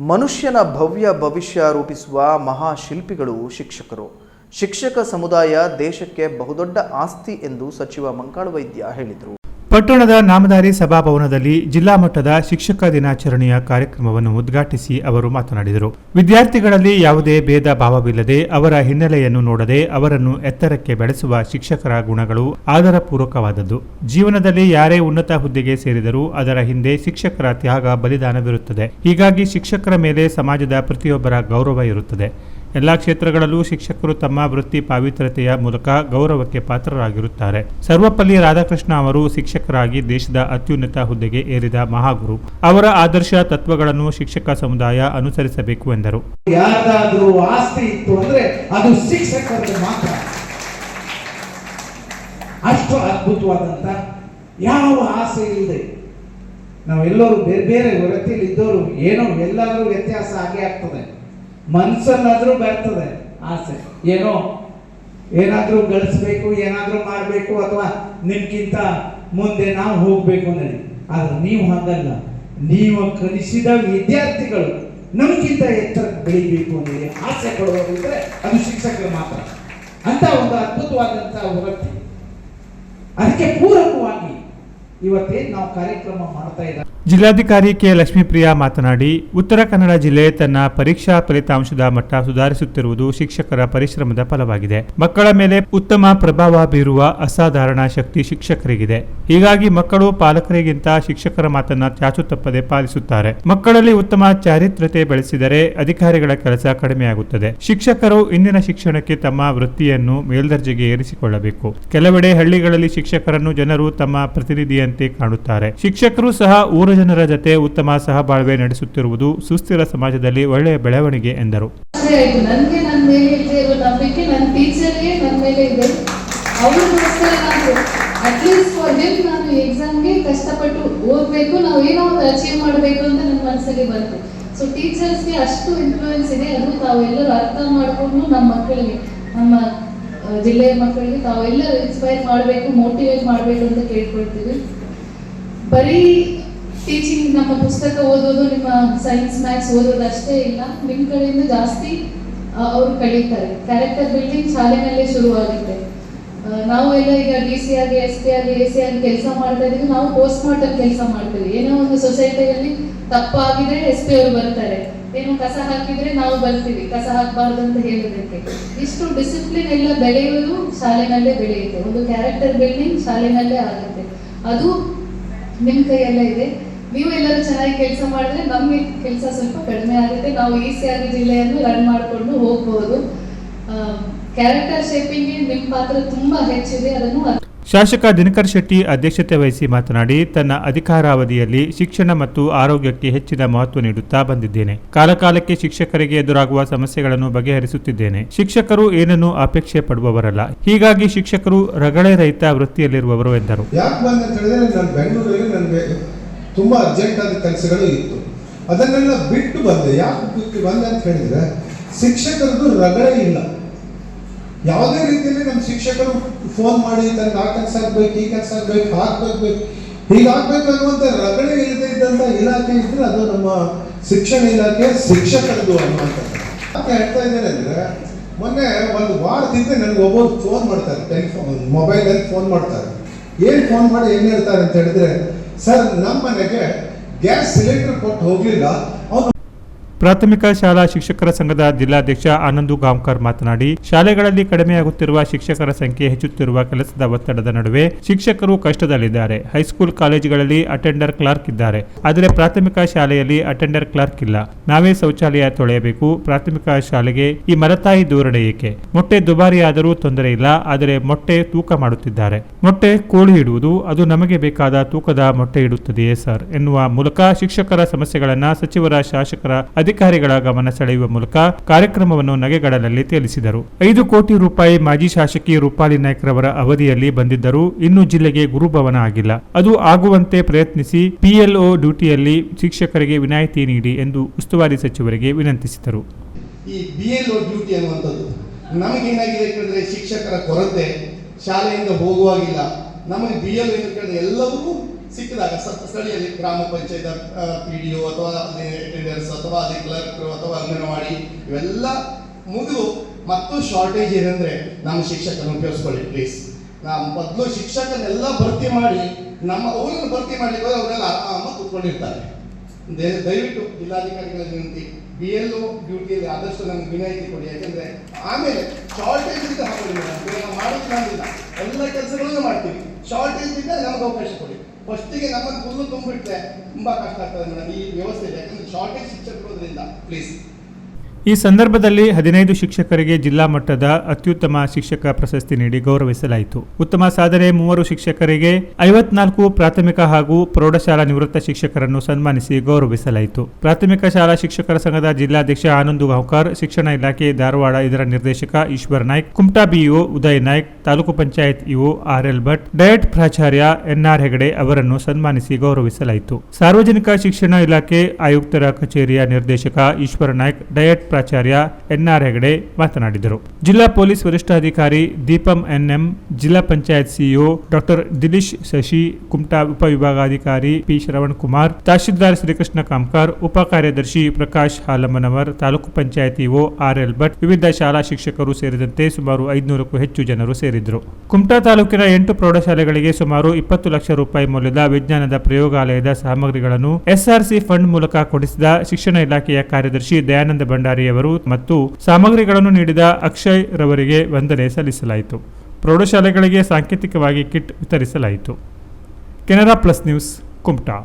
ಮನುಷ್ಯನ ಭವ್ಯ ಭವಿಷ್ಯ ರೂಪಿಸುವ ಮಹಾಶಿಲ್ಪಿಗಳು ಶಿಕ್ಷಕರು. ಶಿಕ್ಷಕ ಸಮುದಾಯ ದೇಶಕ್ಕೆ ಬಹುದೊಡ್ಡ ಆಸ್ತಿ ಎಂದು ಸಚಿವ ಮಂಕಾಳು ವೈದ್ಯ ಹೇಳಿದರು. ಪಟ್ಟಣದ ನಾಮಧಾರಿ ಸಭಾಭವನದಲ್ಲಿ ಜಿಲ್ಲಾ ಮಟ್ಟದ ಶಿಕ್ಷಕ ದಿನಾಚರಣೆಯ ಕಾರ್ಯಕ್ರಮವನ್ನು ಉದ್ಘಾಟಿಸಿ ಅವರು ಮಾತನಾಡಿದರು. ವಿದ್ಯಾರ್ಥಿಗಳಲ್ಲಿ ಯಾವುದೇ ಭೇದ ಭಾವವಿಲ್ಲದೆ ಅವರ ಹಿನ್ನೆಲೆಯನ್ನು ನೋಡದೆ ಅವರನ್ನು ಎತ್ತರಕ್ಕೆ ಬೆಳೆಸುವ ಶಿಕ್ಷಕರ ಗುಣಗಳು ಆಧಾರಪೂರ್ವಕವಾದದ್ದು ಜೀವನದಲ್ಲಿ ಯಾರೇ ಉನ್ನತ ಹುದ್ದೆಗೆ ಸೇರಿದರೂ ಅದರ ಹಿಂದೆ ಶಿಕ್ಷಕರ ತ್ಯಾಗ ಬಲಿದಾನವಿರುತ್ತದೆ. ಹೀಗಾಗಿ ಶಿಕ್ಷಕರ ಮೇಲೆ ಸಮಾಜದ ಪ್ರತಿಯೊಬ್ಬರ ಗೌರವ ಇರುತ್ತದೆ. ಎಲ್ಲಾ ಕ್ಷೇತ್ರಗಳಲ್ಲೂ ಶಿಕ್ಷಕರು ತಮ್ಮ ವೃತ್ತಿ ಪಾವಿತ್ರತೆಯ ಮೂಲಕ ಗೌರವಕ್ಕೆ ಪಾತ್ರರಾಗಿರುತ್ತಾರೆ. ಸರ್ವಪಲ್ಲಿ ರಾಧಾಕೃಷ್ಣ ಅವರು ಶಿಕ್ಷಕರಾಗಿ ದೇಶದ ಅತ್ಯುನ್ನತ ಹುದ್ದೆಗೆ ಏರಿದ ಮಹಾಗುರು. ಅವರ ಆದರ್ಶ ತತ್ವಗಳನ್ನು ಶಿಕ್ಷಕ ಸಮುದಾಯ ಅನುಸರಿಸಬೇಕು ಎಂದರು. ಆಸ್ತಿ ಇತ್ತು ಅಂದ್ರೆ ಅದು ಮಾತ್ರ. ಅಷ್ಟು ಅದ್ಭುತವಾದಂತ ಯಾವ ಆಸೆ ಇಲ್ಲದೆ ನಾವೆಲ್ಲರೂ ಬೇರೆ ಬೇರೆ ವೃತ್ತಿಯಲ್ಲಿ ಇದ್ದವರು ಏನೋ ಎಲ್ಲಾದ್ರೂ ವ್ಯತ್ಯಾಸ ಆಗೇ ಆಗ್ತದೆ. ಮನ್ಸಲ್ಲಾದ್ರೂ ಬರ್ತದೆ ಆಸೆ. ಏನೋ ಏನಾದ್ರೂ ಗಳಿಸ್ಬೇಕು, ಏನಾದ್ರೂ ಮಾಡಬೇಕು ಅಥವಾ ನಿಮ್ಗಿಂತ ಮುಂದೆ ನಾವು ಹೋಗ್ಬೇಕು ಅನ್ನಿ ಆದ್ರೆ ನೀವು ಹಾಗಲ್ಲ. ನೀವು ಕಲಿಸಿದ ವಿದ್ಯಾರ್ಥಿಗಳು ನಮಗಿಂತ ಎತ್ತರ ಬೆಳಿಬೇಕು ಅನ್ನೋದು ಆಸೆ ಇದ್ರೆ ಅದು ಶಿಕ್ಷಕರು ಮಾತ್ರ. ಅಂತ ಒಂದು ಅದ್ಭುತವಾದಂತಹ ವೃತ್ತಿ. ಅದಕ್ಕೆ ಪೂರಕವಾಗಿ ಇವತ್ತೇನು ನಾವು ಕಾರ್ಯಕ್ರಮ ಮಾಡ್ತಾ ಇದ್ದಾರೆ. ಜಿಲ್ಲಾಧಿಕಾರಿ ಕೆ ಲಕ್ಷ್ಮೀಪ್ರಿಯಾ ಮಾತನಾಡಿ, ಉತ್ತರ ಕನ್ನಡ ಜಿಲ್ಲೆ ತನ್ನ ಪರೀಕ್ಷಾ ಫಲಿತಾಂಶದ ಮಟ್ಟ ಸುಧಾರಿಸುತ್ತಿರುವುದು ಶಿಕ್ಷಕರ ಪರಿಶ್ರಮದ ಫಲವಾಗಿದೆ. ಮಕ್ಕಳ ಮೇಲೆ ಉತ್ತಮ ಪ್ರಭಾವ ಬೀರುವ ಅಸಾಧಾರಣ ಶಕ್ತಿ ಶಿಕ್ಷಕರಿಗಿದೆ. ಹೀಗಾಗಿ ಮಕ್ಕಳು ಪಾಲಕರಿಗಿಂತ ಶಿಕ್ಷಕರ ಮಾತನ್ನ ಚಾಚು ತಪ್ಪದೆ ಪಾಲಿಸುತ್ತಾರೆ. ಮಕ್ಕಳಲ್ಲಿ ಉತ್ತಮ ಚಾರಿತ್ರತೆ ಬೆಳೆಸಿದರೆ ಅಧಿಕಾರಿಗಳ ಕೆಲಸ ಕಡಿಮೆಯಾಗುತ್ತದೆ. ಶಿಕ್ಷಕರು ಇಂದಿನ ಶಿಕ್ಷಣಕ್ಕೆ ತಮ್ಮ ವೃತ್ತಿಯನ್ನು ಮೇಲ್ದರ್ಜೆಗೆ ಏರಿಸಿಕೊಳ್ಳಬೇಕು. ಕೆಲವೆಡೆ ಹಳ್ಳಿಗಳಲ್ಲಿ ಶಿಕ್ಷಕರನ್ನು ಜನರು ತಮ್ಮ ಪ್ರತಿನಿಧಿಯಂತೆ ಕಾಣುತ್ತಾರೆ. ಶಿಕ್ಷಕರು ಸಹ ಊರ ಜನರ ಜತೆ ಉತ್ತಮ ಸಹಬಾಳ್ವೆ ನಡೆಸುತ್ತಿರುವುದು ಸುಸ್ಥಿರ ಸಮಾಜದಲ್ಲಿ ಒಳ್ಳೆಯ ಬೆಳವಣಿಗೆ ಎಂದರು. ಅಟ್ಲೀಸ್ಟ್ ಫಾರ್ ಹಿಮ್ ನಾನು ಎಕ್ಸಾಮ್ಗೆ ಕಷ್ಟಪಟ್ಟು ಓದಬೇಕು, ನಾವು ಏನೋ ಒಂದು ಅಚೀವ್ ಮಾಡಬೇಕು ಅಂತ ನನ್ನ ಮನಸ್ಸಲ್ಲಿ ಬಂತು. ಸೊ ಟೀಚರ್ಸ್ಗೆ ಅಷ್ಟು ಇನ್ಫ್ಲೂಯೆನ್ಸ್ ಇದೆ ಅದು ತಾವೆಲ್ಲರೂ ಅರ್ಥ ಮಾಡಿಕೊಂಡು ನಮ್ಮ ಮಕ್ಕಳಿಗೆ, ನಮ್ಮ ಜಿಲ್ಲೆಯ ಮಕ್ಕಳಿಗೆ ತಾವೆಲ್ಲರೂ ಇನ್ಸ್ಪೈರ್ ಮಾಡಬೇಕು ಮೋಟಿವೇಟ್ ಮಾಡಬೇಕು ಅಂತ ಕೇಳ್ಕೊಳ್ತೀವಿ. ಬರೀ ಟೀಚಿಂಗ್ ನಮ್ಮ ಪುಸ್ತಕ ಓದೋದು, ನಿಮ್ಮ ಸೈನ್ಸ್ ಮ್ಯಾಥ್ಸ್ ಓದೋದು ಅಷ್ಟೇ ಇಲ್ಲ. ನಿಮ್ಮ ಕಡೆಯಿಂದ ಜಾಸ್ತಿ ಅವರು ಕಳೀತಾರೆ ಕ್ಯಾರೆಕ್ಟರ್ ಬಿಲ್ಡಿಂಗ್ ಶಾಲೆನಲ್ಲೇ ಶುರುವಾಗಿದೆ ನಾವು ಎಲ್ಲ ಈಗ ಡಿ ಸಿ ಆಗಿ ಎಸ್ ಪಿ ಆಗಿ ಎ ಸಿ ಆಗಿ ಕೆಲಸ ಮಾಡ್ತಾ ಇದೀವಿ. ನಾವು ಪೋಸ್ಟ್ ಮಾರ್ಟಮ್ ಕೆಲಸ ಮಾಡ್ತೀವಿ ಏನೋ ಒಂದು ಸೊಸೈಟಿಯಲ್ಲಿ ತಪ್ಪಾಗಿದ್ರೆ ಎಸ್ ಪಿ ಅವರು ಬರ್ತಾರೆ. ಏನು ಕಸ ಹಾಕಿದ್ರೆ ನಾವು ಬರ್ತೀವಿ. ಕಸ ಹಾಕಬಾರ್ದು ಅಂತ ಹೇಳೋದಕ್ಕೆ. ಇಷ್ಟು ಡಿಸಿಪ್ಲಿನ್ ಎಲ್ಲ ಬೆಳೆಯುವುದು ಶಾಲೆನಲ್ಲೇ ಬೆಳೆಯುತ್ತೆ. ಒಂದು ಕ್ಯಾರೆಕ್ಟರ್ ಬಿಲ್ಡಿಂಗ್ ಶಾಲೆನಲ್ಲೇ ಆಗುತ್ತೆ. ಅದು ನಿಮ್ಮ ಕೈಯಲ್ಲೇ ಇದೆ. ನೀವು ಎಲ್ಲರೂ ಚೆನ್ನಾಗಿ ಕೆಲಸ ಮಾಡಿದ್ರೆ ನಮಗೆ ಕೆಲಸ ಸ್ವಲ್ಪ ಕಡಿಮೆ ಆಗುತ್ತೆ. ನಾವು ಈಸಿಯಾಗಿ ಜಿಲ್ಲೆಯನ್ನು ರನ್ ಮಾಡಿಕೊಂಡು ಹೋಗಬಹುದು ಕ್ಯಾರೆಕ್ಟರ್ ಶೇಪಿಂಗ್ ನಿಮ್ಮ ಪಾತ್ರ ತುಂಬಾ ಹೆಚ್ಚಿದೆ. ಅದನ್ನು ಶಾಸಕ ದಿನಕರ್ ಶೆಟ್ಟಿ ಅಧ್ಯಕ್ಷತೆ ವಹಿಸಿ ಮಾತನಾಡಿ ತನ್ನ ಅಧಿಕಾರಾವಧಿಯಲ್ಲಿ ಶಿಕ್ಷಣ ಮತ್ತು ಆರೋಗ್ಯಕ್ಕೆ ಹೆಚ್ಚಿನ ಮಹತ್ವ ನೀಡುತ್ತಾ ಬಂದಿದ್ದೇನೆ. ಕಾಲಕಾಲಕ್ಕೆ ಶಿಕ್ಷಕರಿಗೆ ಎದುರಾಗುವ ಸಮಸ್ಯೆಗಳನ್ನು ಬಗೆಹರಿಸುತ್ತಿದ್ದೇನೆ. ಶಿಕ್ಷಕರು ಏನನ್ನು ಅಪೇಕ್ಷೆ ಪಡುವವರಲ್ಲ. ಹೀಗಾಗಿ ಶಿಕ್ಷಕರು ರಗಳೆ ರಹಿತ ವೃತ್ತಿಯಲ್ಲಿರುವವರು ಎಂದರು. ತುಂಬ ಅರ್ಜೆಂಟ್ ಆದ ಕೆಲಸಗಳು ಇತ್ತು. ಅದನ್ನೆಲ್ಲ ಬಿಟ್ಟು ಬಂದೆ. ಯಾಕೆ ಬಿಟ್ಟು ಬಂದೆ ಅಂತ ಹೇಳಿದ್ರೆ, ಶಿಕ್ಷಕರದ್ದು ರಗಳೆ ಇಲ್ಲ. ಯಾವುದೇ ರೀತಿಯಲ್ಲಿ ನಮ್ಮ ಶಿಕ್ಷಕರು ಫೋನ್ ಮಾಡಿ ತನಗೆ ಆ ಕೆಲಸ ಆಗ್ಬೇಕು, ಈ ಕೆಲಸ ಆಗ್ಬೇಕು ಹಾಕ್ಬೇಕು ಹೀಗಾಗ್ಬೇಕು ಅನ್ನುವಂಥ ರಗಳೆ ಇಲ್ಲದೆ ಇದ್ದಂಥ ಇಲಾಖೆ ಇದ್ರೆ ಅದು ನಮ್ಮ ಶಿಕ್ಷಣ ಇಲಾಖೆ ಶಿಕ್ಷಕರದ್ದು ಅನ್ನುವಂಥದ್ದು ಯಾಕೆ ಹೇಳ್ತಾ ಇದ್ದಾರೆ ಅಂದ್ರೆ, ಮೊನ್ನೆ ಒಂದು ವಾರದಿಂದ ನನಗೆ ಒಬ್ಬರು ಫೋನ್ ಮಾಡ್ತಾರೆ ಟೆಲಿಫೋನ್ ಮೊಬೈಲಲ್ಲಿ ಫೋನ್ ಮಾಡ್ತಾರೆ. ಏನು ಫೋನ್ ಮಾಡಿ ಏನು ಹೇಳ್ತಾರೆ ಅಂತ ಹೇಳಿದ್ರೆ ಸರ್ ನಮ್ಮ ಮನೆಗೆ ಗ್ಯಾಸ್ ಸಿಲಿಂಡರ್ ಕೊಟ್ಟು ಹೋಗಲಿಲ್ಲ. ಅವನು ಪ್ರಾಥಮಿಕ ಶಾಲಾ ಶಿಕ್ಷಕರ ಸಂಘದ ಜಿಲ್ಲಾಧ್ಯಕ್ಷ ಆನಂದು ಗಾಂವ್ಕರ್ ಮಾತನಾಡಿ, ಶಾಲೆಗಳಲ್ಲಿ ಕಡಿಮೆಯಾಗುತ್ತಿರುವ ಶಿಕ್ಷಕರ ಸಂಖ್ಯೆ ಹೆಚ್ಚುತ್ತಿರುವ ಕೆಲಸದ ಒತ್ತಡದ ನಡುವೆ ಶಿಕ್ಷಕರು ಕಷ್ಟದಲ್ಲಿದ್ದಾರೆ. ಹೈಸ್ಕೂಲ್ ಕಾಲೇಜುಗಳಲ್ಲಿ ಅಟೆಂಡರ್ ಕ್ಲಾರ್ಕ್ ಇದ್ದಾರೆ. ಆದರೆ ಪ್ರಾಥಮಿಕ ಶಾಲೆಯಲ್ಲಿ ಅಟೆಂಡರ್ ಕ್ಲಾರ್ಕ್ ಇಲ್ಲ. ನಾವೇ ಶೌಚಾಲಯ ತೊಳೆಯಬೇಕು. ಪ್ರಾಥಮಿಕ ಶಾಲೆಗೆ ಈ ಮರತಾಯಿ ಧೋರಣೆ ಏಕೆ? ಮೊಟ್ಟೆ ದುಬಾರಿಯಾದರೂ ತೊಂದರೆ ಇಲ್ಲ. ಆದರೆ ಮೊಟ್ಟೆ ತೂಕ ಮಾಡುತ್ತಿದ್ದಾರೆ. ಮೊಟ್ಟೆ ಕೋಳಿ ಇಡುವುದು, ಅದು ನಮಗೆ ಬೇಕಾದ ತೂಕದ ಮೊಟ್ಟೆ ಇಡುತ್ತದೆಯೇ ಸರ್ ಎನ್ನುವ ಮೂಲಕ ಶಿಕ್ಷಕರ ಸಮಸ್ಯೆಗಳನ್ನು ಸಚಿವರ, ಶಾಸಕರ ಅಧಿಕಾರಿಗಳ ಗಮನ ಸೆಳೆಯುವ ಮೂಲಕ ಕಾರ್ಯಕ್ರಮವನ್ನು ನಗೆಗಡಲಲ್ಲಿ ತೇಲಿಸಿದರು. ಐದು ಕೋಟಿ ರೂಪಾಯಿ ಮಾಜಿ ಶಾಸಕಿ ರೂಪಾಲಿ ನಾಯ್ಕರವರ ಅವಧಿಯಲ್ಲಿ ಬಂದಿದ್ದರೂ ಇನ್ನೂ ಜಿಲ್ಲೆಗೆ ಗುರುಭವನ ಆಗಿಲ್ಲ. ಅದು ಆಗುವಂತೆ ಪ್ರಯತ್ನಿಸಿ ಪಿಎಲ್ಒ ಡ್ಯೂಟಿಯಲ್ಲಿ ಶಿಕ್ಷಕರಿಗೆ ವಿನಾಯಿತಿ ನೀಡಿ ಎಂದು ಉಸ್ತುವಾರಿ ಸಚಿವರಿಗೆ ವಿನಂತಿಸಿದರು. ಶಿಕ್ಷಕರ ಕೊರತೆ ಶಾಲೆಯಿಂದ ಹೋಗುವಾಗಿಲ್ಲ. ನಮಗೆ ಬಿ ಎಲ್ ಎಲ್ಲವೂ ಸಿಕ್ಕಿದಾಗ ಸ್ಥಳೀಯ ಗ್ರಾಮ ಪಂಚಾಯತ್ ಪಿ ಡಿ ಒ ಅಥವಾ ಅಟೆಂಡರ್ಸ್ ಅಥವಾ ಅಲ್ಲಿ ಕ್ಲರ್ಕ್ ಅಥವಾ ಅಂಗನವಾಡಿ ಇವೆಲ್ಲ ಮುಗಿದು ಮತ್ತು ಶಾರ್ಟೇಜ್ ಏನಂದ್ರೆ ನಮ್ಮ ಶಿಕ್ಷಕರನ್ನು ಉಪಯೋಗಿಸ್ಕೊಳ್ಳಿ ಪ್ಲೀಸ್ ನಾವು ಮೊದಲು ಶಿಕ್ಷಕನೆಲ್ಲ ಭರ್ತಿ ಮಾಡಿ, ನಮ್ಮ ಅವರನ್ನು ಭರ್ತಿ ಮಾಡಲಿಕ್ಕೆ ಅವರೆಲ್ಲ ಆರಾಮ ಕೂತ್ಕೊಂಡಿರ್ತಾರೆ. ದಯವಿಟ್ಟು ಜಿಲ್ಲಾಧಿಕಾರಿಗಳ ವಿನಂತಿ ಬಿ ಎಲ್ ಒ ಡ್ಯೂಟಿಯಲ್ಲಿ ಆದಷ್ಟು ನಮ್ಗೆ ವಿನಾಯಿತಿ ಕೊಡಿ, ಯಾಕಂದ್ರೆ ಆಮೇಲೆ ಶಾರ್ಟೇಜ್ ಇದ್ದ ಇವಾಗ ನಾವು ಮಾಡೋದು ಎಲ್ಲ ಕೆಲಸಗಳನ್ನು ಮಾಡ್ತೀವಿ. ಶಾರ್ಟೇಜ್ ಇದ್ದ ನಮ್ಗೆ ಅವಕಾಶ ಕೊಡಿ. ಫಸ್ಟಿಗೆ ನಮ್ಮನ್ನು ಕೂದಲು ತುಂಬಿಟ್ರೆ ತುಂಬಾ ಕಷ್ಟ ಆಗ್ತದೆ ಮೇಡಮ್. ಈ ವ್ಯವಸ್ಥೆ ಯಾಕಂದ್ರೆ ಶಾರ್ಟೇಜ್ ಶಿಕ್ಷಕರೋದ್ರಿಂದ ಪ್ಲೀಸ್ ಈ ಸಂದರ್ಭದಲ್ಲಿ ಹದಿನೈದು ಶಿಕ್ಷಕರಿಗೆ ಜಿಲ್ಲಾ ಮಟ್ಟದ ಅತ್ಯುತ್ತಮ ಶಿಕ್ಷಕ ಪ್ರಶಸ್ತಿ ನೀಡಿ ಗೌರವಿಸಲಾಯಿತು. ಉತ್ತಮ ಸಾಧನೆ ಮೂವರು ಶಿಕ್ಷಕರಿಗೆ ಐವತ್ನಾಲ್ಕು ಪ್ರಾಥಮಿಕ ಹಾಗೂ ಪ್ರೌಢಶಾಲಾ ನಿವೃತ್ತ ಶಿಕ್ಷಕರನ್ನು ಸನ್ಮಾನಿಸಿ ಗೌರವಿಸಲಾಯಿತು. ಪ್ರಾಥಮಿಕ ಶಾಲಾ ಶಿಕ್ಷಕರ ಸಂಘದ ಜಿಲ್ಲಾಧ್ಯಕ್ಷ ಆನಂದ್ ಗಾಂವ್ಕರ್, ಶಿಕ್ಷಣ ಇಲಾಖೆ ಧಾರವಾಡ ಇದರ ನಿರ್ದೇಶಕ Eshwar Naik, Kumta BEO Uday Naik, taluk panchayat EO R L Bhat, DIET ಪ್ರಾಚಾರ್ಯ ಎನ್ಆರ್ ಹೆಗಡೆ ಅವರನ್ನು ಸನ್ಮಾನಿಸಿ ಗೌರವಿಸಲಾಯಿತು. ಸಾರ್ವಜನಿಕ ಶಿಕ್ಷಣ ಇಲಾಖೆ ಆಯುಕ್ತರ ಕಚೇರಿಯ ನಿರ್ದೇಶಕ ಈಶ್ವರ ನಾಯ್ಕ್, ಡಯಟ್ ಪ್ರಾಚಾರ್ಯ ಎನ್ಆರ್ ಹೆಗಡೆ ಮಾತನಾಡಿದರು. ಜಿಲ್ಲಾ ಪೊಲೀಸ್ ವರಿಷ್ಠಾಧಿಕಾರಿ ದೀಪಂ ಎನ್ಎಂ, ಜಿಲ್ಲಾ ಪಂಚಾಯತ್ ಸಿಇಒ ಡಾಕ್ಟರ್ ದಿಲೀಶ್ ಶಶಿ, ಕುಮಟಾ ಉಪವಿಭಾಗಾಧಿಕಾರಿ ಪಿ ಶ್ರವಣ್ ಕುಮಾರ್, ತಹಶೀಲ್ದಾರ್ ಶ್ರೀಕೃಷ್ಣ ಕಾಮ್ಕಾರ್, ಉಪ ಕಾರ್ಯದರ್ಶಿ Prakash Halammanavar, taluk panchayat EO R L Bhat, ವಿವಿಧ ಶಾಲಾ ಶಿಕ್ಷಕರು ಸೇರಿದಂತೆ ಸುಮಾರು ಐದುನೂರಕ್ಕೂ ಹೆಚ್ಚು ಜನರು ಸೇರಿದ್ದರು. ಕುಮಟಾ ತಾಲೂಕಿನ ಎಂಟು ಪ್ರೌಢಶಾಲೆಗಳಿಗೆ ಸುಮಾರು ಇಪ್ಪತ್ತು ಲಕ್ಷ ರೂಪಾಯಿ ಮೌಲ್ಯದ ವಿಜ್ಞಾನದ ಪ್ರಯೋಗಾಲಯದ ಸಾಮಗ್ರಿಗಳನ್ನು ಎಸ್ಆರ್ಸಿ ಫಂಡ್ ಮೂಲಕ ಕೊಡಿಸಿದ ಶಿಕ್ಷಣ ಇಲಾಖೆಯ ಕಾರ್ಯದರ್ಶಿ ದಯಾನಂದ ಭಂಡಾರಿಯವರು ಮತ್ತು ಸಾಮಗ್ರಿಗಳನ್ನು ನೀಡಿದ ಅಕ್ಷಯ್ ರವರಿಗೆ ವಂದನೆ ಸಲ್ಲಿಸಲಾಯಿತು. ಪ್ರೌಢಶಾಲೆಗಳಿಗೆ ಸಾಂಕೇತಿಕವಾಗಿ ಕಿಟ್ ವಿತರಿಸಲಾಯಿತು. Canara plus news, Kumta.